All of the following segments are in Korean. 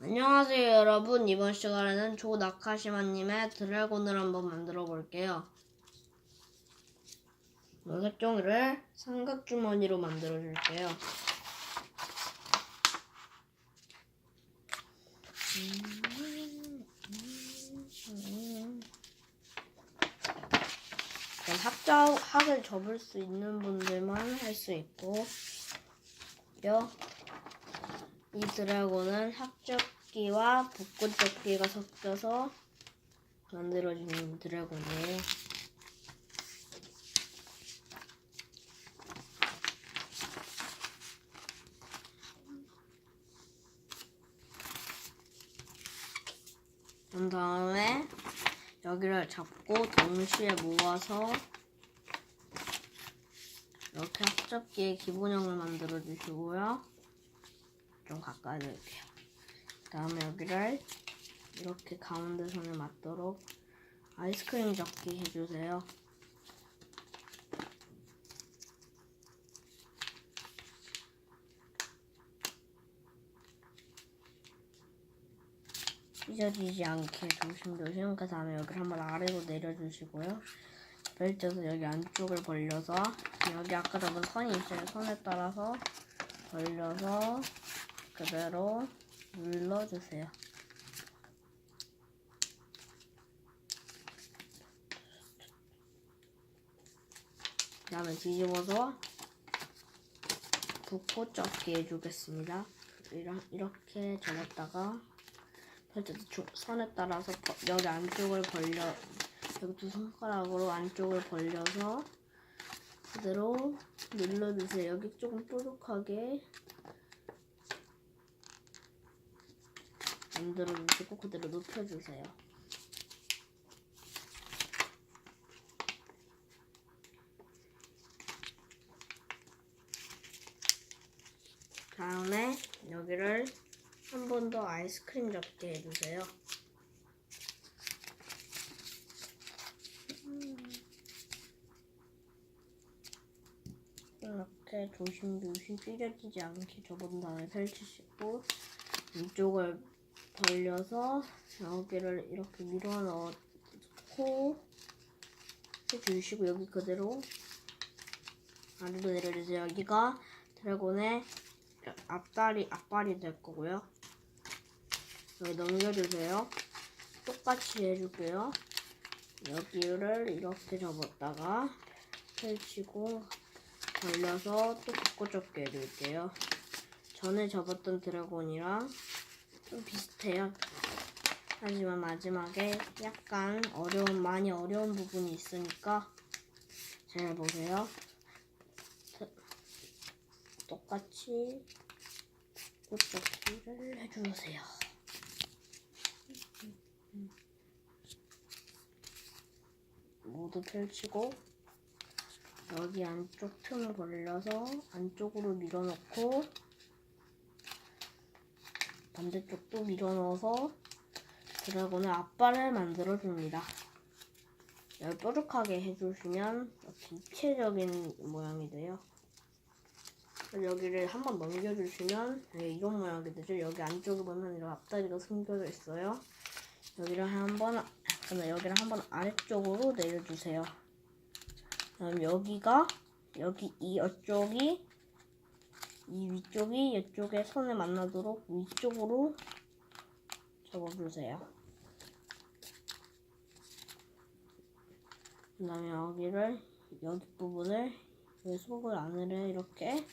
안녕하세요 여러분. 이번 시간에는 조 나카시마님의 드래곤을 한번 만들어 볼게요. 색종이를 삼각주머니로 만들어 줄게요. 학자, 학을 접을 수 있는 분들만 할 수 있고 요. 이 드래곤은 합 접기와 벚꽃접기가 섞여서 만들어진 드래곤이에요. 그런 다음에 여기를 잡고 동시에 모아서 이렇게 합접기의 기본형을 만들어 주시고요. 좀 가까이 넣을게요. 다음에 여기를 이렇게 가운데 선에 맞도록 아이스크림 접기 해주세요. 찢어지지 않게 조심조심 그 다음에 여기를 한번 아래로 내려주시고요. 벨트에서 여기 안쪽을 벌려서 여기 아까 잡은 선이 있어요. 선에 따라서 벌려서 그대로 눌러주세요. 그 다음에 뒤집어서 붓고 접기 해주겠습니다. 이렇게 접었다가 선에 따라서 버- 여기 안쪽을 벌려 여기 두 손가락으로 안쪽을 벌려서 그대로 눌러주세요. 여기 조금 뾰족하게 만들어주시고 그대로 눕혀주세요. 다음에 여기를 한 번 더 아이스크림 접게 해주세요. 이렇게 조심조심 찢어지지 않게 접은 다음에 펼치시고 이쪽을 벌려서 여기를 이렇게 밀어 넣고 해주시고 여기 그대로 아래로 내려주세요. 여기가 드래곤의 앞다리 앞발이 될 거고요. 여기 넘겨주세요. 똑같이 해줄게요. 여기를 이렇게 접었다가 펼치고 벌려서 또 바꿔 접게 해줄게요. 전에 접었던 드래곤이랑 좀 비슷해요. 하지만 마지막에 약간 어려운, 많이 어려운 부분이 있으니까 잘 보세요. 트- 똑같이 꽃접기를 해주세요. 모두 펼치고 여기 안쪽 틈을 벌려서 안쪽으로 밀어넣고 반대쪽도 밀어 넣어서 드래곤의 앞발을 만들어 줍니다. 여기 뾰족하게 해주시면 입체적인 모양이 돼요. 여기를 한번 넘겨주시면 네, 이런 모양이 되죠. 여기 안쪽에 보면 이런 앞다리가 숨겨져 있어요. 여기를 한번 여기를 한번 아래쪽으로 내려주세요. 그럼 여기가 여기 이 이쪽이 이 위쪽이 이쪽에 선에 만나도록 위쪽으로 접어주세요. 그 다음에 여기를 여기 부분을 여기 속을 안으로 이렇게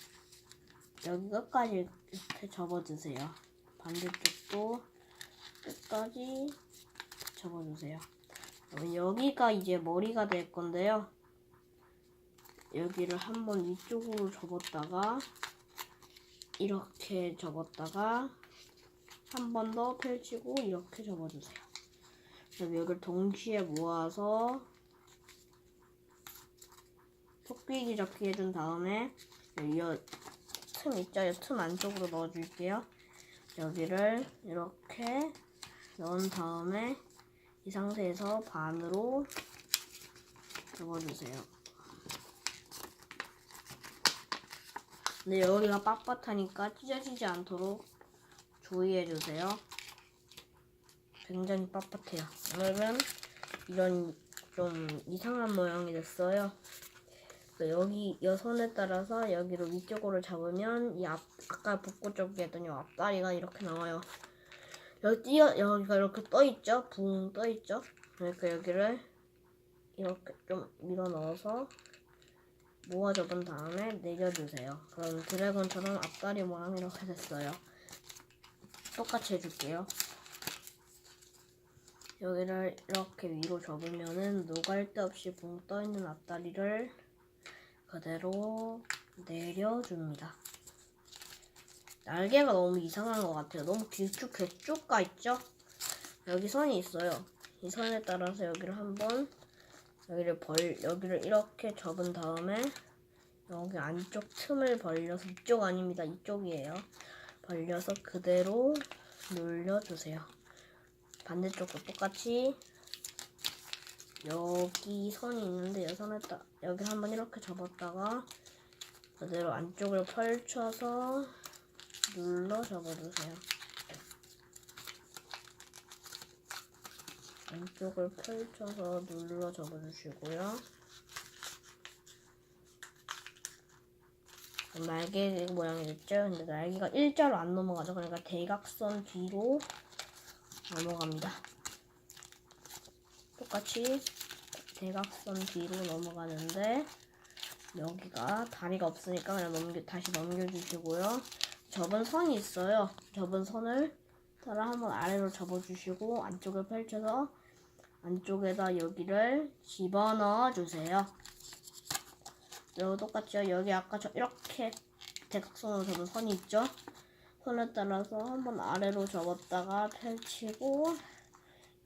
여기 끝까지 이렇게 접어주세요. 반대쪽도 끝까지 접어주세요. 여기가 이제 머리가 될 건데요. 여기를 한번 위쪽으로 접었다가 이렇게 접었다가 한 번 더 펼치고 이렇게 접어주세요. 그럼 여기를 동시에 모아서 토끼기 접기 해준 다음에 여기 틈 있죠? 이틈 안쪽으로 넣어줄게요. 여기를 이렇게 넣은 다음에 이 상태에서 반으로 접어주세요. 근데 여기가 빳빳하니까 찢어지지 않도록 주의해주세요. 굉장히 빳빳해요. 오늘은 이런 좀 이상한 모양이 됐어요. 여기 여 손에 따라서 여기로 위쪽으로 잡으면 이 앞, 아까 복고 쪽에 했던 이 앞다리가 이렇게 나와요. 여기 여기가 이렇게 떠 있죠? 붕 떠 있죠? 그러니까 여기를 이렇게 좀 밀어 넣어서 모아 접은 다음에 내려주세요. 그럼 드래곤처럼 앞다리 모양 이렇게 됐어요. 똑같이 해줄게요. 여기를 이렇게 위로 접으면은 노갈 데 없이 붕 떠있는 앞다리를 그대로 내려줍니다. 날개가 너무 이상한 것 같아요. 너무 길쭉해 쭉가 있죠? 여기 선이 있어요. 이 선에 따라서 여기를 한번 여기를 벌 여기를 이렇게 접은 다음에 여기 안쪽 틈을 벌려서 이쪽 아닙니다. 이쪽이에요. 벌려서 그대로 눌려주세요. 반대쪽도 똑같이 여기 선이 있는데 이 선에 따 여기 한번 이렇게 접었다가 그대로 안쪽을 펼쳐서 눌러 접어주세요. 안쪽을 펼쳐서 눌러 접어주시고요. 날개 모양이 됐죠? 근데 날개가 일자로 안 넘어가죠. 그러니까 대각선 뒤로 넘어갑니다. 똑같이 대각선 뒤로 넘어가는데 여기가 다리가 없으니까 그냥 넘겨, 다시 넘겨주시고요. 접은 선이 있어요. 접은 선을 따라 한번 아래로 접어주시고 안쪽을 펼쳐서 안쪽에다 여기를 집어넣어 주세요. 그리고 똑같죠. 여기 아까 저 이렇게 대각선으로 접은 선이 있죠. 선에 따라서 한번 아래로 접었다가 펼치고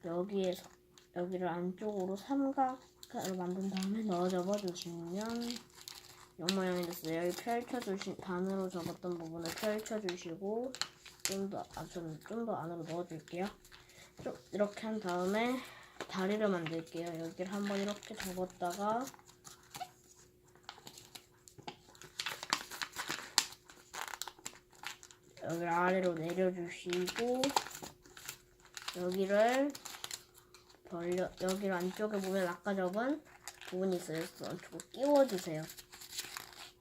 여기에서 여기를 안쪽으로 삼각을 만든 다음에 넣어 접어 주시면 이 모양이 됐어요. 여기 펼쳐주신 반으로 접었던 부분을 펼쳐주시고 좀더 아, 좀더 안으로 넣어줄게요. 좀 이렇게 한 다음에 다리를 만들게요. 여기를 한번 이렇게 접었다가 여기를 아래로 내려주시고 여기를 벌려 여기를 안쪽에 보면 아까 접은 부분이 있어요. 안쪽으로 끼워주세요.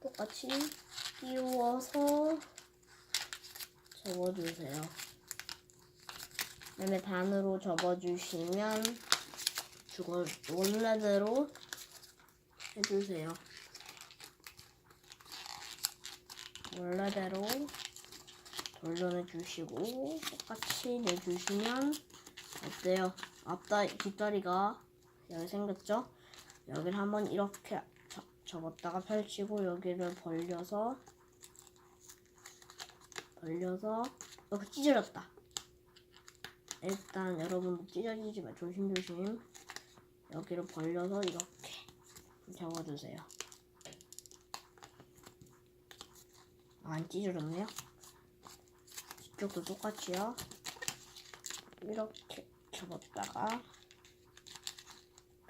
똑같이 끼워서 접어주세요. 그다음에 반으로 접어주시면 죽어 원래대로 해주세요. 원래대로 돌려내주시고 똑같이 내주시면 어때요? 앞다 뒷다리가 여기 생겼죠? 여기를 한번 이렇게 접, 접었다가 펼치고 여기를 벌려서 벌려서 여기 찢어졌다. 일단 여러분 찢어지지 마 조심조심 여기를 벌려서 이렇게 접어주세요. 아, 안 찢어졌네요. 이쪽도 똑같이요. 이렇게 접었다가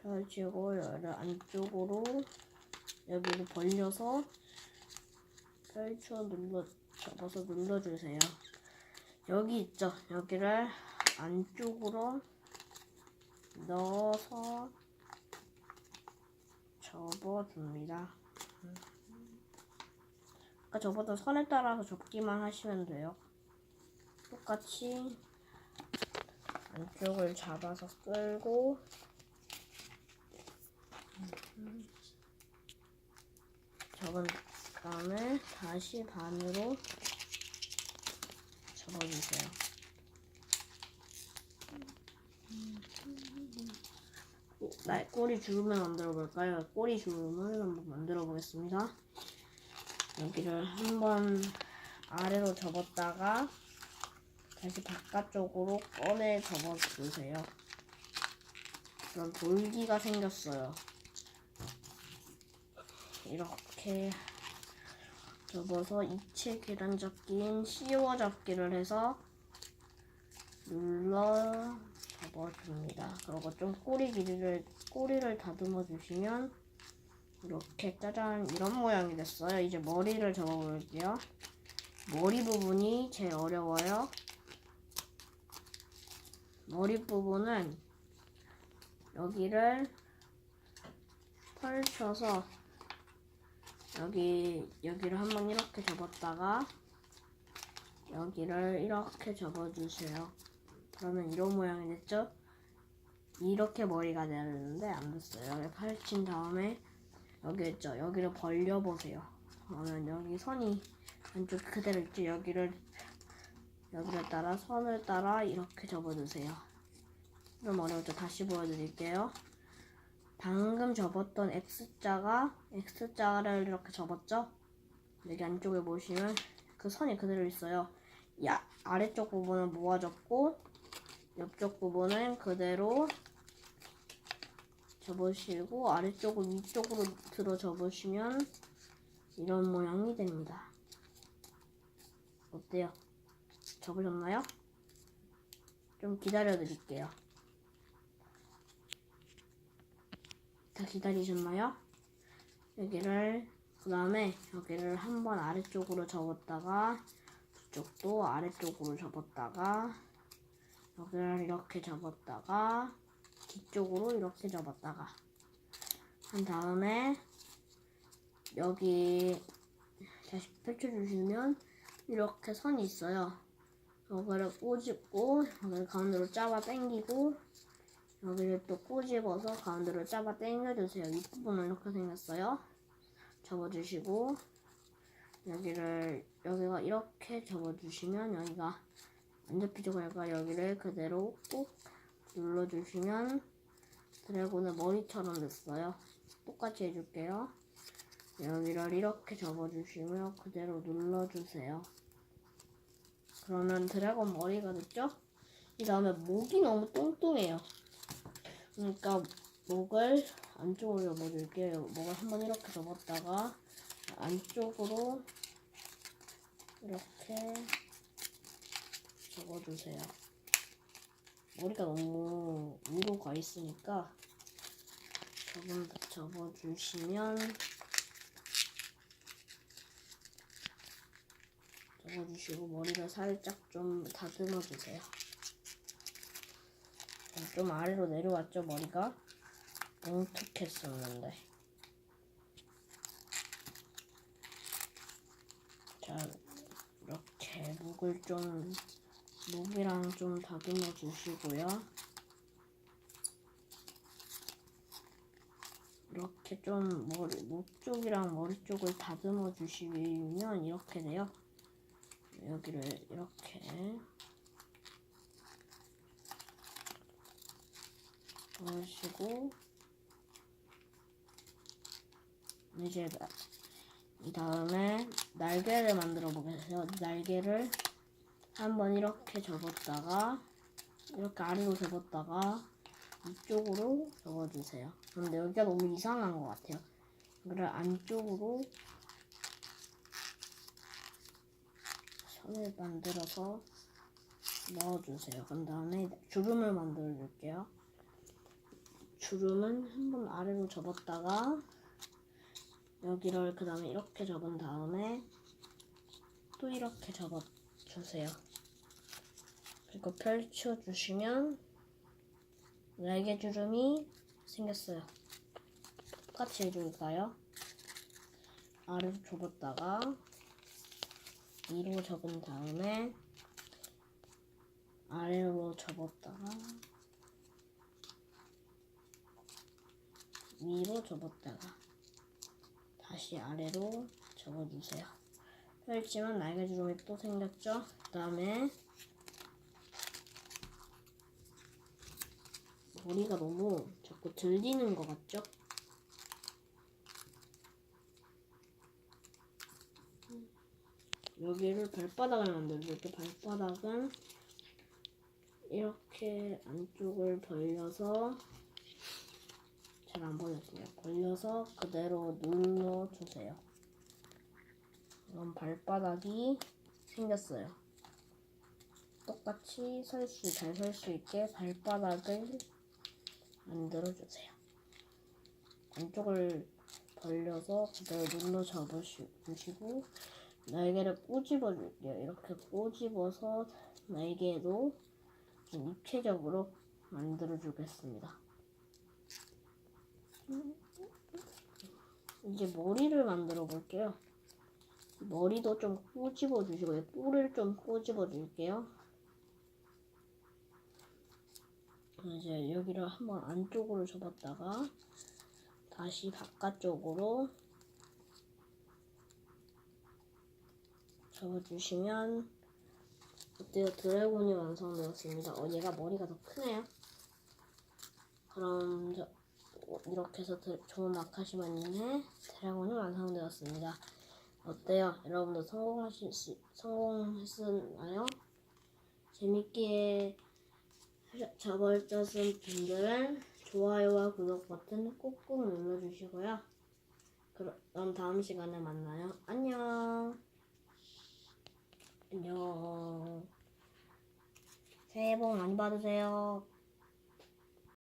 펼치고 여기를 안쪽으로 여기를 벌려서 펼쳐 눌러 접어서 눌러주세요. 여기 있죠? 여기를 안쪽으로 넣어서 접어줍니다. 아까 접었던 선에 따라서 접기만 하시면 돼요. 똑같이 안쪽을 잡아서 끌고 접은 다음에 다시 반으로 접어주세요. 오, 나 꼬리 주름을 만들어 볼까요? 꼬리 주름을 한번 만들어 보겠습니다. 여기를 한번 아래로 접었다가 다시 바깥쪽으로 꺼내 접어주세요. 그럼 돌기가 생겼어요. 이렇게 접어서 이체 계단 잡기인 씌워 잡기를 해서 눌러 접어 줍니다. 그리고 좀 꼬리 길이를 꼬리를 다듬어 주시면 이렇게 짜잔 이런 모양이 됐어요. 이제 머리를 접어 볼게요. 머리 부분이 제일 어려워요. 머리 부분은 여기를 펼쳐서 여기 여기를 한번 이렇게 접었다가 여기를 이렇게 접어주세요. 그러면 이런 모양이 됐죠? 이렇게 머리가 되는데 안 됐어요. 여기 펼친 다음에 여기 있죠? 여기를 벌려 보세요. 그러면 여기 선이 안쪽 그대로 있죠? 여기를 여기를 따라 선을 따라 이렇게 접어주세요. 좀 어려웠죠? 다시 보여드릴게요. 방금 접었던 X자가 X자를 이렇게 접었죠? 여기 안쪽에 보시면 그 선이 그대로 있어요. 이 아- 아래쪽 부분은 모아졌고 옆쪽 부분은 그대로 접으시고 아래쪽을 위쪽으로 들어 접으시면 이런 모양이 됩니다. 어때요? 접으셨나요? 좀 기다려 드릴게요. 다 기다리셨나요? 여기를 그 다음에 여기를 한번 아래쪽으로 접었다가 이쪽도 아래쪽으로 접었다가 여기를 이렇게 접었다가 뒤쪽으로 이렇게 접었다가 한 다음에 여기 다시 펼쳐주시면 이렇게 선이 있어요. 여기를 꼬집고 여기를 가운데로 잡아 당기고 여기를 또 꼬집어서 가운데로 잡아 당겨주세요. 이 부분은 이렇게 생겼어요. 접어주시고 여기를 여기가 이렇게 접어주시면 여기가 안 접히죠. 그러니까 여기를 그대로 꾹 눌러주시면 드래곤의 머리처럼 됐어요. 똑같이 해줄게요. 여기를 이렇게 접어주시며 그대로 눌러주세요. 그러면 드래곤 머리가 됐죠? 이 다음에 목이 너무 뚱뚱해요. 그러니까 목을 안쪽으로 접어줄게요. 목을 한번 이렇게 접었다가 안쪽으로 이렇게 접어주세요. 머리가 너무 위로 가 있으니까 조금 더 접어주시면 접어주시고 머리를 살짝 좀 다듬어 주세요. 좀 아래로 내려왔죠 머리가 뭉툭했었는데 자 이렇게 목을 좀 목이랑 좀 다듬어 주시고요. 이렇게 좀 머리 목 쪽이랑 머리 쪽을 다듬어 주시면 이렇게 돼요. 여기를 이렇게 넣으시고 이제 나- 이 다음에 날개를 만들어 보겠어요. 날개를 한번 이렇게 접었다가 이렇게 아래로 접었다가 이쪽으로 접어주세요. 근데 여기가 너무 이상한 것 같아요. 그래 안쪽으로 선을 만들어서 넣어주세요. 그 다음에 주름을 만들어 줄게요. 주름은 한번 아래로 접었다가 여기를 그 다음에 이렇게 접은 다음에 또 이렇게 접어주세요. 그리고 펼쳐주시면 날개 주름이 생겼어요. 똑같이 해줄까요? 아래로 접었다가 위로 접은 다음에 아래로 접었다가 위로 접었다가 다시 아래로 접어주세요. 펼치면 날개 주름이 또 생겼죠? 그 다음에 머리가 너무 자꾸 들리는 것 같죠? 여기를 발바닥을 만들어줄게. 발바닥은 이렇게 안쪽을 벌려서 잘 안 벌렸어요. 벌려서 그대로 눌러주세요. 그럼 발바닥이 생겼어요. 똑같이 설 수, 잘 설 수 있게 발바닥을 만들어주세요. 안쪽을 벌려서 그대로 눌러 잡으시고 날개를 꼬집어 줄게요. 이렇게 꼬집어서 날개로 좀 입체적으로 만들어 주겠습니다. 이제 머리를 만들어 볼게요. 머리도 좀 꼬집어 주시고 요. 뿔을 좀 꼬집어 줄게요. 이제 여기를 한번 안쪽으로 접었다가 다시 바깥쪽으로 접어주시면 어때요? 드래곤이 완성되었습니다. 어, 얘가 머리가 더 크네요. 그럼 저, 어, 이렇게 해서 드, 좋은 아카시마님의 드래곤이 완성되었습니다. 어때요? 여러분도 성공하실 수, 성공했나요? 재밌게 저벌쩌신 분들은 좋아요와 구독 버튼 꾹꾹 눌러주시고요. 그럼 다음 시간에 만나요. 안녕. 안녕. 새해 복 많이 받으세요.